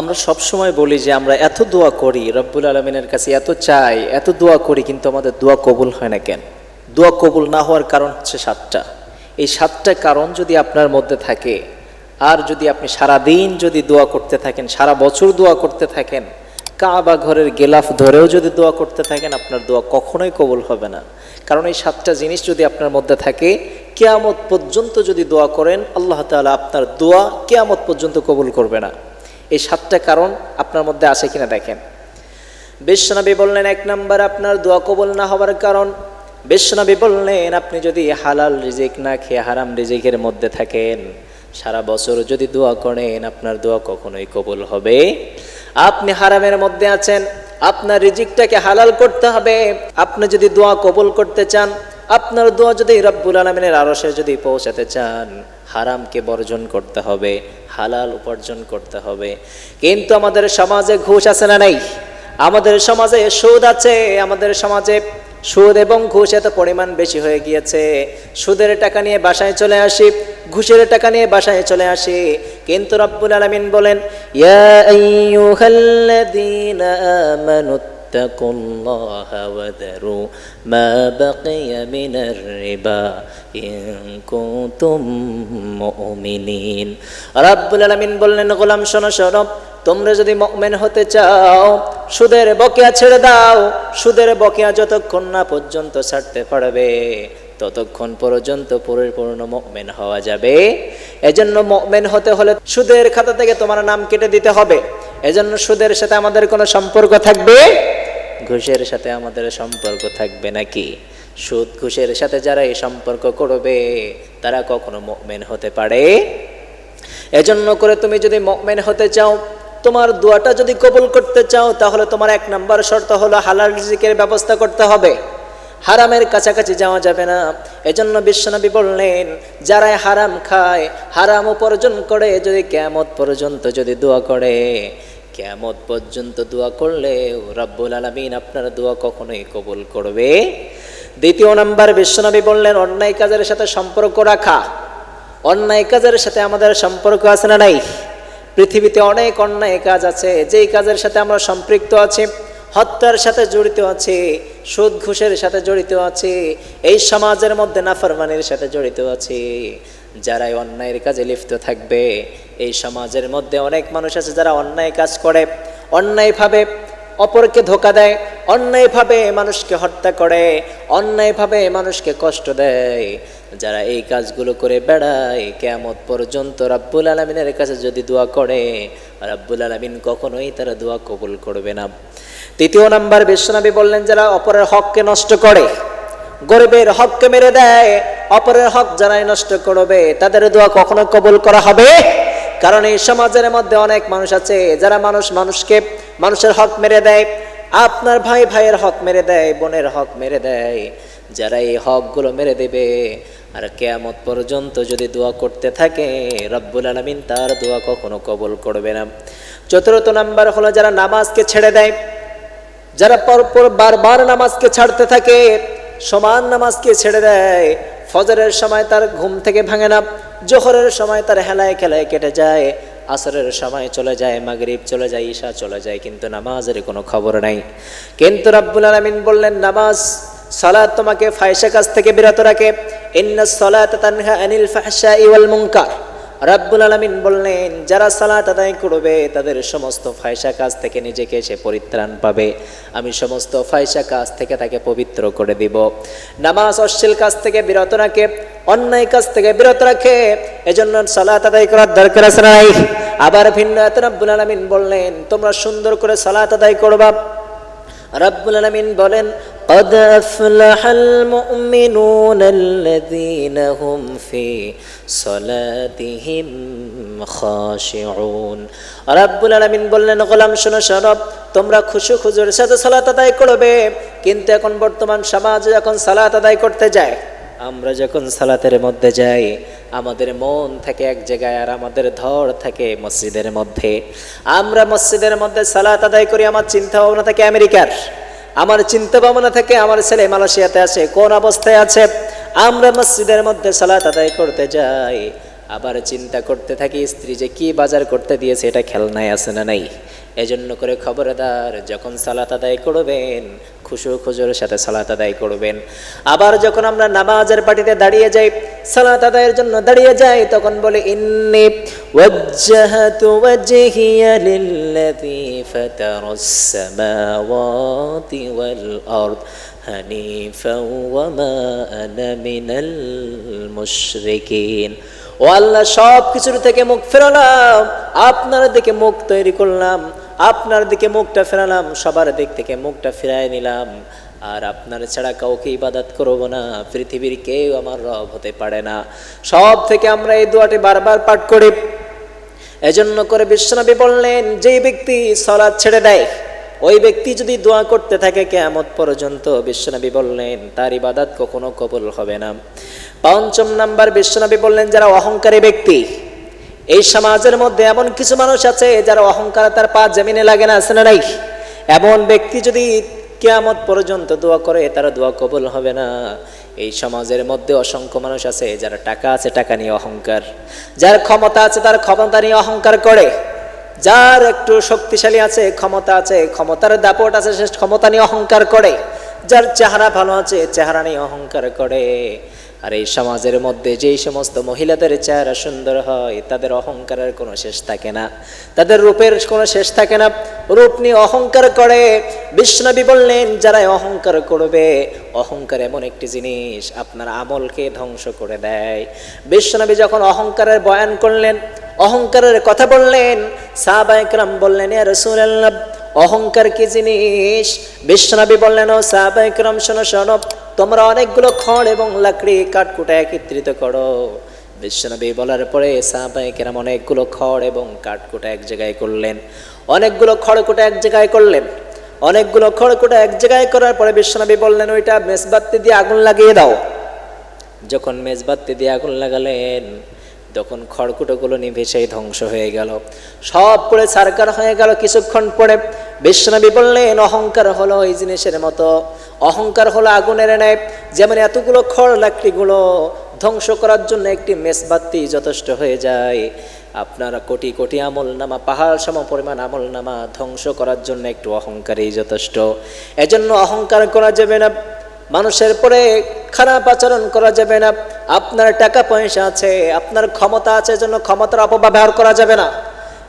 আমরা সব সময় বলি যে আমরা এত দোয়া করি, রব্বুল আলমিনের কাছে এত চাই, এত দোয়া করি, কিন্তু আমাদের দোয়া কবুল হয় না কেন? দোয়া কবুল না হওয়ার কারণ হচ্ছে সাতটা। এই সাতটা কারণ যদি আপনার মধ্যে থাকে, আর যদি আপনি সারা দিন যদি দোয়া করতে থাকেন, সারা বছর দোয়া করতে থাকেন, কাবা ঘরের গেলাফ ধরেও যদি দোয়া করতে থাকেন, আপনার দোয়া কখনোই কবুল হবে না। কারণ এই সাতটা জিনিস যদি আপনার মধ্যে থাকে, কেয়ামত পর্যন্ত যদি দোয়া করেন, আল্লাহ তাআলা আপনার দোয়া কেয়ামত পর্যন্ত কবুল করবে না। এই সাতটা কারণ আপনার মধ্যে আছে কিনা দেখেন। বিশ্বনবী বললেন, এক নাম্বার আপনার দোয়া কবল না হওয়ার কারণ। বিশ্বনবী বললেন, আপনি যদি হালাল রিজিক না খেয়ে হারাম রিজিকের মধ্যে থাকেন, সারা বছর যদি দোয়া করেন, আপনার দোয়া কখনোই কবল হবে। আপনি হারামের মধ্যে আছেন, আপনার রিজিকটাকে হালাল করতে হবে। আপনি যদি দোয়া কবল করতে চান আপনার দোয়া যদি রব্বুল আলমিনের আরসে যদি পৌঁছাতে চান, হারামকে বর্জন করতে হবে, হালাল উপার্জন করতে হবে। কিন্তু আমাদের সমাজে ঘুষ আছে না নাই? আমাদের সমাজে সুদ আছে, আমাদের সমাজে সুদ এবং ঘুষ এত পরিমাণ বেশি হয়ে গিয়েছে। সুদের টাকা নিয়ে বাসায় চলে আসি, ঘুষের টাকা নিয়ে বাসায় চলে আসি। কিন্তু রব্বুল আলমিন বলেন, ইয়া اتقوا الله وذروا ما بقي من الربا إن كنتم مؤمنين রাব্বুল আলামিন বললেন গোলাম শোনো শোনো তোমরা যদি মুমিন হতে চাও সুদের বকেয়া ছেড়ে দাও সুদের বকেয়া যতক্ষণ না পর্যন্ত ছাড়তে পারবে ততক্ষণ পর্যন্ত পরিপূর্ণ মুমিন হওয়া যাবে এজন্য মুমিন হতে হলে সুদের খাতা থেকে তোমার নাম কেটে দিতে হবে এজন্য সুদের সাথে আমাদের কোনো সম্পর্ক থাকবে ঘুষের সাথে আমাদের সম্পর্ক থাকবে নাকি? সুদ ঘুষের সাথে যারা এই সম্পর্ক করবে, তারা কখনো মুমিন হতে পারে? এজন্য করে তুমি যদি মুমিন হতে চাও, তোমার দোয়াটা যদি কবুল করতে চাও, তাহলে তোমার এক নাম্বার শর্ত হলো হালাল রিজিকের ব্যবস্থা করতে হবে। হারামের কাছাকাছি যাওয়া যাবে না। এজন্য বিশ্বনবী বললেন, যারাই হারাম খায়, হারাম উপার্জন করে, যদি কেমত পর্যন্ত যদি দোয়া করে কেমত পর্যন্ত দোয়া করলে রব্বুল আলমিন আপনার দোয়া কখনোই কবুল করবে। দ্বিতীয় নাম্বার, বিশ্বনবী বললেন, অন্যায় কাজের সাথে সম্পর্ক রাখা। অন্যায় কাজের সাথে আমাদের সম্পর্ক আছে না নাই? পৃথিবীতে অনেক অন্যায় কাজ আছে, যেই কাজের সাথে আমরা সম্পৃক্ত আছি, হত্যার সাথে জড়িত আছে, সুদ ঘুষের সাথে জড়িত আছে, এই সমাজের মধ্যে নাফরমানির সাথে জড়িত আছে, যারাই অন্যায়ের কাজে লিপ্ত থাকবে এই সমাজের মধ্যে অনেক মানুষ আছে যারা অন্যায় কাজ করে, অন্যায়ভাবে অপরকে ধোকা দেয়, অন্যায়ভাবে মানুষকে হত্যা করে, অন্যায়ভাবে মানুষকে কষ্ট দেয়। যারা এই কাজগুলো করে বেড়ায় কেমত পর্যন্ত রাব্বুল আলমিনের কাছে যদি দোয়া করে, রাব্বুল আলমিন কখনোই তারা দোয়া কবুল করবে না। তৃতীয় নাম্বার, বিশ্বনবী বললেন, যারা অপরের হককে নষ্ট করে, গরিবের হককে মেরে দেয়, অপরের হক যারাই নষ্ট করবে, তাদের দোয়া কখনো কবুল করা হবে? কারণ এই সমাজের মধ্যে অনেক মানুষ আছে, যারা মানুষ মানুষকে, মানুষের হক মেরে দেয়, আপনার ভাই ভাইয়ের হক মেরে দেয়, বোনের হক মেরে দেয়। যারা এই হকগুলো মেরে দেবে, আর কেয়ামত পর্যন্ত যদি দোয়া করতে থাকে, রব্বুল আলমিন তার দোয়া কখনো কবল করবে না। চতুর্থ নাম্বার হলো যারা নামাজকে ছেড়ে দেয়, যারা পরপর বারবার নামাজকে ছাড়তে থাকে, সমান নামাজকে ছেড়ে দেয়, ফজরের সময় তার ঘুম থেকে ভাঙে না জোহরের সময় তার হেলায় খেলায় কেটে যায়, আসরের সময় চলে যায়, মাগরিব চলে যায়, ঈশা চলে যায়, কিন্তু নামাজের কোনো খবর নাই। কিন্তু রাব্বুল আলমিন বললেন, নামাজ, সালাত তোমাকে ফায়সা কাছ থেকে বিরত রাখে। ইন্না সালাত তানহা আনিল ফাহশা ওয়াল মুনকার। রাব্বুল আলামিন বললেন, যারা সালাত আদায় করবে, তাদের সমস্ত ফায়সা কাজ থেকে নিজেকে সে পরিত্রাণ পাবে। আমি সমস্ত ফায়সা কাজ থেকে তাকে পবিত্র করে দিব। নামাজ অশ্লীল কাজ থেকে বিরত রাখে, অন্যায় কাজ থেকে বিরত রাখে, এজন্য সালাত আদায় করার দরকার আছে নাই। আবার ভিন্ন এত রাব্বুল আলামিন বললেন, তোমরা সুন্দর করে সালাত আদায় করবা। রব্বুল আলামিন বলেন قد أفلح المؤمنون الذين هم في صلاتهم خاشعون রব্বুল আলামিন বললেন গোলাম শোনো শোনো তোমরা খুশু খুজুর সাথে সালাত আদায় করবে কিন্তু এখন বর্তমান সমাজ যখন সালাত আদায় করতে যায় আমরা যখন সালাতের মধ্যে যাই আমাদের মন থাকে এক জায়গায় আর আমাদের ধর থাকে মসজিদের মধ্যে আমরা মসজিদের মধ্যে সালাত আদায় করি আমার চিন্তা ভাবনা থাকে আমেরিকার আমার চিন্তা ভাবনা থেকে আমার ছেলে মালয়েশিয়াতে আছে, কোন অবস্থায় আছে? আমরা মসজিদের মধ্যে সালাত আদায় করতে যাই। আবার চিন্তা করতে থাকি, স্ত্রী যে কি বাজার করতে দিয়েছে এটা খেলনায় আছে না নাই? এজন্য করে খবরদার, যখন সালাত আদায় করবেন, খুশু খুজুর সাথে সালাত আদায় করবেন। আবার যখন আমরা নামাজের পার্টিতে দাঁড়িয়ে যাই, সালাত আদায়ের জন্য দাঁড়িয়ে যাই, তখন বলে, ইন্নি ওয়াজ্জাহাতু ওয়াজহিয়া লিল্লাযী ফাতারাস সামাওয়াতি ওয়াল আরদ হানিফা ওয়া মা আনা মিনাল মুশরিকিন। ও আল্লাহ সব কিছুর থেকে মুখ ফেরালাম, আপনার দিকে মুখ তৈরি করলাম, আপনার দিকে মুখটা ফেরালাম, সবার দিক থেকে মুখটা ফিরায় নিলাম। আর আপনার ছাড়া কাউকে ইবাদত করব না, পৃথিবীর কেউ আমার রব হতে পারে না। সব থেকে আমরা এই দোয়াটি বারবার পাঠ করি। এজন্য করে বিশ্বনবী বললেন, যেই ব্যক্তি সলাদ ছেড়ে দেয়, ওই ব্যক্তি যদি দোয়া করতে থাকে কেয়ামত পর্যন্ত, বিশ্বনবী বললেন, তার ইবাদত কখনো কবুল হবে না। পঞ্চম নাম্বার বিশ্বনবী বললেন, যারা অহংকারী ব্যক্তি, এই সমাজের মধ্যে এমন কিছু মানুষ আছে যারা অহংকার তার পা জমিনে লাগে না, আছে না নাই? এমন ব্যক্তি যদি কেয়ামত পর্যন্ত দোয়া করে, তারা দোয়া কবুল হবে না। এই সমাজের মধ্যে অসংখ্য মানুষ আছে যারা টাকা আছে, টাকা নিয়ে অহংকার। যার ক্ষমতা আছে, তার ক্ষমতা নিয়ে অহংকার করে। যার একটু শক্তিশালী আছে, ক্ষমতা আছে, ক্ষমতার দাপট আছে, সে ক্ষমতা নিয়ে অহংকার করে। যার চেহারা ভালো আছে, চেহারা নিয়ে অহংকার করে। আর এই সমাজের মধ্যে যেই সমস্ত মহিলাদের চেহারা সুন্দর হয়, তাদের অহংকারের কোনো শেষ থাকে না। তাদের রূপের কোনো শেষ থাকে না। রূপ নিয়ে অহংকার করে। বিষ্ণবী বললেন যারা অহংকার করবে, অহংকার এমন একটি জিনিস আপনার আমলকে ধ্বংস করে দেয়। বিশ্বনবী যখন অহংকারের বয়ান করলেন, অহংকারের কথা বললেন সাহাবাইকরাম বললেন, ইয়া রাসূলুল্লাহ অহংকার কি জিনিস? বিশ্বনবী বললেন, ও সাহাবাইকরাম শোনো শোনো, তোমরা অনেকগুলো খড় এবং লাকড়ি কাঠকুটা একত্রিত করো। বিশ্বনবী বলার পরে সাহাবাইকেরাম অনেকগুলো খড় এবং কাঠকুটা এক জায়গায় করলেন। অনেকগুলো খড়কুটা এক জায়গায় করলেন। অনেকগুলো খড়কুটা এক জায়গায় করার পরে বিশ্বনবী বললেন, ওইটা মেজবাত্তি দিয়ে আগুন লাগিয়ে দাও। যখন মেজবাত্তি দিয়ে আগুন লাগালেন তখন খড়কুটোগুলো নিভে সেই ধ্বংস হয়ে গেল। সব পড়ে সারকার হয়ে গেল কিছুক্ষণ পরে। বিশ্বনবী বললেন, অহংকার হলো এই জিনিসের মতো। অহংকার হলো আগুনের ন্যায়। যেমন এতগুলো খড় লাকড়িগুলো ধ্বংস করার জন্য একটি মেসবাত্তি যথেষ্ট হয়ে যায়। আপনারা কোটি কোটি আমল নামা পাহাড় সম পরিমাণ আমল নামা ধ্বংস করার জন্য একটু অহংকারই যথেষ্ট। এজন্য অহংকার করা যাবে না। মানুষের পরে খারাপ আচরণ করা যাবে না। আপনার টাকা পয়সা আছে, আপনার ক্ষমতা আছে, এজন্য ক্ষমতার অপব্যবহার করা যাবে না।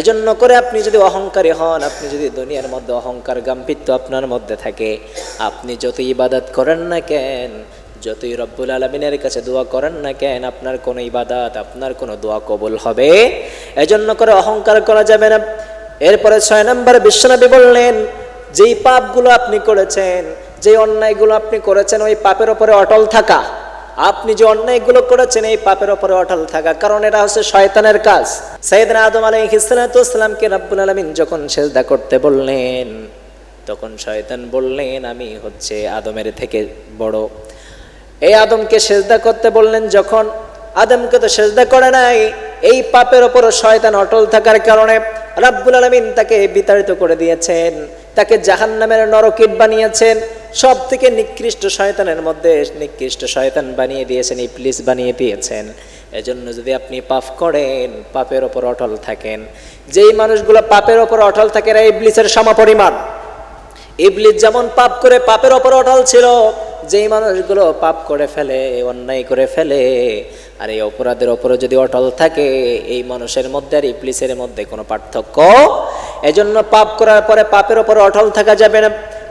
এজন্য করে আপনি যদি অহংকারী হন, আপনি যদি দুনিয়ার মধ্যে অহংকার গাম্ভীর্য আপনার মধ্যে থাকে, আপনি যত ইবাদত করেন না কেন, যতই রব্বুল আলমিনের কাছে দোয়া করেন না কেন, আপনার কোনো ইবাদত, আপনার কোনো দোয়া কবুল হবে। এজন্য করে অহংকার করা যাবে না। এরপরে ছয় নম্বর বিশ্বনবী বললেন, যেই পাপগুলো আপনি করেছেন যে অন্যায়গুলো আপনি করেছেন, ওই পাপের ওপরে অটল থাকা। আপনি যে অন্যায়গুলো করেছেন, এই পাপের ওপরে অটল থাকা। কারণ এটা হচ্ছে শয়তানের কাজ। সৈয়দনা আদম আলাই হিসালাতামকে রাব্বুল আলমিন যখন সেজদা করতে বললেন, তখন শয়তান বললেন, আমি হচ্ছে আদমের থেকে বড়। এই আদমকে সেজদা করতে বললেন যখন, আদমকে তো সেজদা করে নাই। এই পাপের ওপর শয়তান অটল থাকার কারণে রাব্বুল আলমিন তাকে বিতাড়িত করে দিয়েছেন। তাকে জাহান্নামের নরকিট বানিয়েছেন। সব থেকে নিকৃষ্ট শয়তানের মধ্যে নিকৃষ্ট শয়তান বানিয়ে দিয়েছেন, ইবলিস বানিয়ে দিয়েছেন। এজন্য যদি আপনি পাপ করেন, পাপের ওপর অটল থাকেন। যেই মানুষগুলো পাপের ওপর অটল থাকে, এরা ইবলিসের সমপরিমাণ। ইবলিস যেমন পাপ করে পাপের ওপর অটল ছিল, যেই মানুষগুলো পাপ করে ফেলে, অন্যায় করে ফেলে, আর এই অপরাধের ওপরে যদি অটল থাকে, এই মানুষের মধ্যে আর ইবলিসের মধ্যে কোনো পার্থক্য। এজন্য পাপ করার পরে পাপের ওপরে অটল থাকা যাবে না।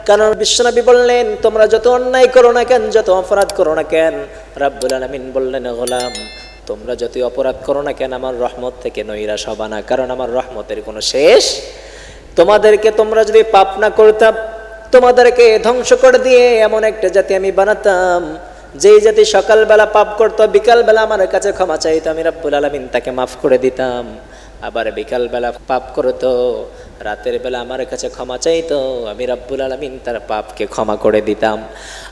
কারণ বিশ্বনবী বললেন, তোমরা যত অন্যায় করো না কেন, যত অপরাধ করো না কেন? রাব্বুল আলামিন বললেন, গোলাম, তোমরা যতই অপরাধ করো না কেন, আমার রহমত থেকে নৈরাশ হবা না। কারণ আমার রহমতের কোনো শেষ তোমাদেরকে তোমরা যদি পাপ না করতাম তোমাদেরকে ধ্বংস করে দিয়ে এমন একটা জাতি আমি বানাতাম। যেই জাতি সকালবেলা পাপ করতো, বিকালবেলা আমার কাছে ক্ষমা চাইতো, আমি রাব্বুল আলমিন তাকে মাফ করে দিতাম। আবার বিকালবেলা পাপ করতো, রাতের বেলা আমার কাছে ক্ষমা চাইতো, আমি রাব্বুল আলমিন তার পাপকে ক্ষমা করে দিতাম।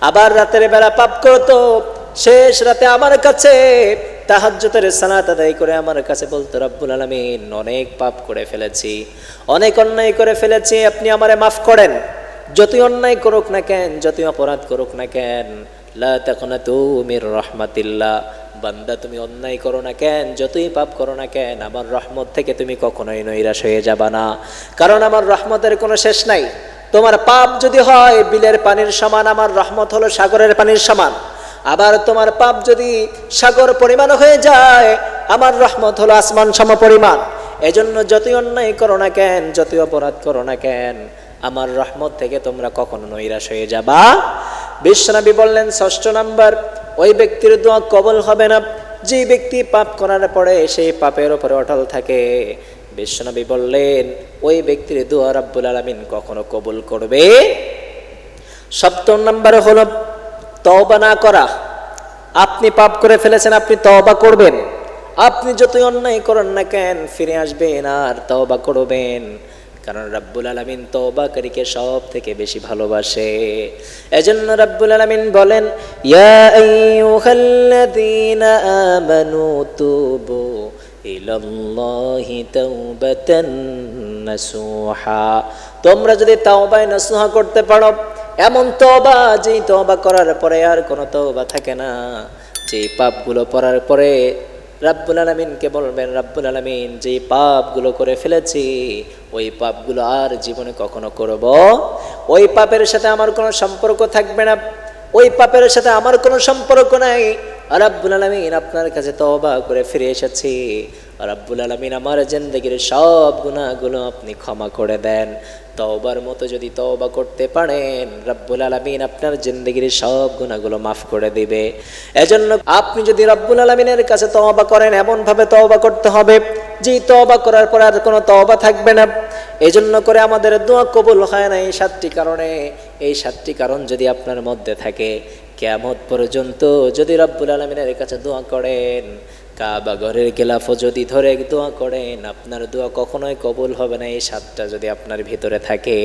আবার রাতের বেলা পাপ করতো, শেষ রাতে আমার কাছে তাহাজ্জুতের সালাত আদায় করে আমার কাছে বলতো, রব্বুল আলমিন, অনেক পাপ করে ফেলেছি, অনেক অন্যায় করে ফেলেছি, আপনি আমারে মাফ করেন। যতই অন্যায় করুক না কেন, যতই অপরাধ করুক না কেন লা বান্দা, তুমি অন্যায় করো না কেন? যতই পাপ করো না কেন, আমার রহমত থেকে তুমি কখনোই নৈরাশ হয়ে যাবা না। কারণ আমার রহমতের কোনো শেষ নাই। তোমার পাপ যদি হয়, বিলের পানির সমান, আমার রহমত হলো সাগরের পানির সমান। আবার তোমার পাপ যদি সাগর পরিমাণ হয়ে যায়, আমার রহমত হলো আসমান সম পরিমাণ। এজন্য যতই অন্যায় করো না কেন, যতই অপরাধ করো না কেন, আমার রহমত থেকে তোমরা কখনো নৈরাশ হয়ে যাবা বিশ্বনবী বললেন, ষষ্ঠ নাম্বার, ওই ব্যক্তির দোয়া কবল হবে না। যে ব্যক্তি পাপ করার পরে সেই পাপের ওপরে অটল থাকে। বিশ্বনবী বললেন, ওই ব্যক্তির দোয়া রাব্বুল আলামিন কখনো কবুল করবে? সপ্তম নম্বরে হলো, তওবা না করা। আপনি পাপ করে ফেলেছেন, আপনি তওবা করবেন। আপনি যতই অন্যায় করেন না কেন, ফিরে আসবেন আর তওবা করবেন। কারণ রাব্বুল আলামিন তওবাকারীকে সব থেকে বেশি ভালোবাসে। এজন্য রাব্বুল আলামিন বলেন আমানু তুবু তোমরা যদি তাওবায় নাসুহা করতে পারো, এমন তওবা, যেই তওবা করার পরে আর কোনো তওবা থাকে না। যেই পাপগুলো পড়ার পরে রাব্বুল আলমিনকে বলবেন, রাব্বুল আলমিন, যেই পাপগুলো করে ফেলেছি, ওই পাপগুলো আর জীবনে কখনো করব? ওই পাপের সাথে আমার কোনো সম্পর্ক থাকবে না। ওই পাপের সাথে আমার কোনো সম্পর্ক নাই। রাব্বুল আলমিন আপনার কাছে তওবা করে ফিরে এসেছি। রাব্বুল আলমিন আমার জিন্দগির সব গুণাগুলো আপনি ক্ষমা করে দেন। তওবার মতো যদি তওবা করতে পারেন, রব্বুল আলমিন আপনার জিন্দগির সব গুণাগুলো মাফ করে দিবে। এজন্য আপনি যদি রব্বুল আলমিনের কাছে তওবা করেন, এমনভাবে তওবা করতে হবে, যে তওবা করার পর আর কোনো তওবা থাকবে না। এজন্য করে আমাদের দোয়া কবুল হয় না এই সাতটি কারণে। এই সাতটি কারণ যদি আপনার মধ্যে থাকে কেমত পর্যন্ত যদি রব্বুল আলমিনের কাছে দোয়া করেন, কাবা ঘরের গেলাফও যদি ধরে দোয়া করেন, আপনার দোয়া কখনোই কবুল হবে না এই সাতটা যদি আপনার ভিতরে থাকে।